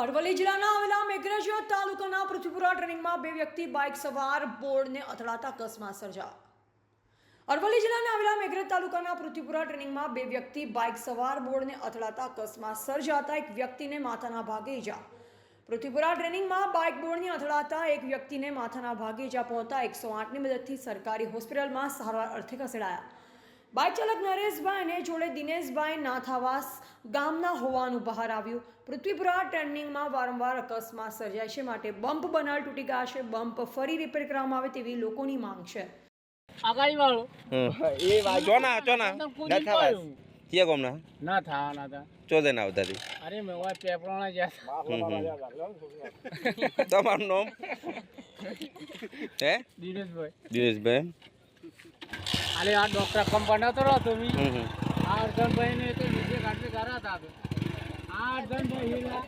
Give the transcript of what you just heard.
અરવલ્લી જિલ્લાના આવેલા મેઘરજ તાલુકાના પૃથ્વીપુરા ટ્રેનિંગમાં બે વ્યક્તિ બાઇક સવાર બોર્ડને અથડાતા અકસ્માત સર્જા અરવલ્લી જિલ્લાના આવેલા મેઘરજ તાલુકાના પૃથ્વીપુરા ટ્રેનિંગમાં બે વ્યક્તિ બાઇક સવાર બોર્ડને અથડાતા અકસ્માત સર્જાતા એક વ્યક્તિને માથાના ભાગે ઈજા. પૃથ્વીપુરા ટ્રેનિંગમાં બાઇક બોર્ડને અથડાતા એક વ્યક્તિને માથાના ભાગે ઈજા પહોંચતા એકસો આઠની મદદથી સરકારી હોસ્પિટલમાં સારવાર અર્થે ખસેડાયા. બાઇક ચાલક નરેશભાઈ અને જોડે દિનેશભાઈ નાથાવાસ ગામના હોવાનું બહાર આવ્યું. પૃથ્વીપુરા ટર્નિંગમાં વારંવાર અકસ્માત સર્જાય છે માટે બમ્પ બનાર તૂટી ગયા છે. બમ્પ ફરી રિપેર કરવામાં આવે તેવી લોકોની માંગ છે. આગાડી વાળો એ ચોના ચોના નથાવાસ. કયા ગામના? ના થા ના થા. ચોદે ના આવતા અરે મેં વા પેપરોણા જ્યાં તમારું નામ? હે? દિનેશભાઈ. દિનેશભાઈ અરે આ ડોક્ટર કંપાઉન્ડ હતો રહો તમે હમ હમ. આ અર્જનભાઈ ને તો નીચે કાઢી કરા હતા આપણે. આ અર્જનભાઈ હીરા